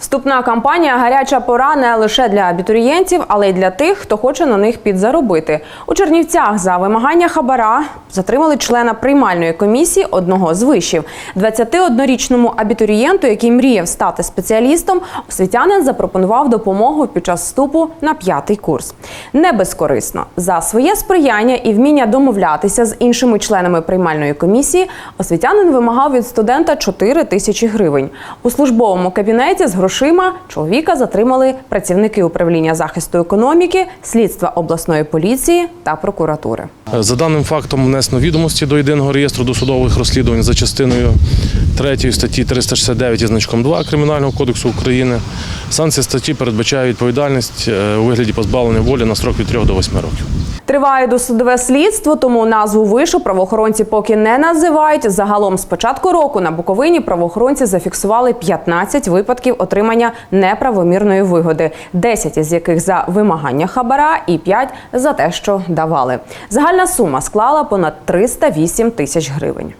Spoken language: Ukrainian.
Вступна кампанія гаряча пора не лише для абітурієнтів, але й для тих, хто хоче на них підзаробити. У Чернівцях за вимагання хабара затримали члена приймальної комісії одного з вишів. 21-річному абітурієнту, який мріяв стати спеціалістом, освітянин запропонував допомогу під час вступу на п'ятий курс. Не безкорисно за своє сприяння і вміння домовлятися з іншими членами приймальної комісії. Освітянин вимагав від студента 4 тисячі гривень. У службовому кабінеті з грошима чоловіка затримали працівники управління захисту економіки, слідства обласної поліції та прокуратури. За даним фактом внесено відомості до єдиного реєстру досудових розслідувань за частиною 3 статті 369 із значком 2 Кримінального кодексу України. Санкції статті передбачає відповідальність е, у вигляді позбавлення волі на строк від 3 до 8 років. Триває досудове слідство, тому назву вишу правоохоронці поки не називають. Загалом з початку року на Буковині правоохоронці зафіксували 15 випадків отримання неправомірної вигоди, 10 із яких за вимагання хабара і 5 за те, що давали. Загальна сума склала понад 308 тисяч гривень.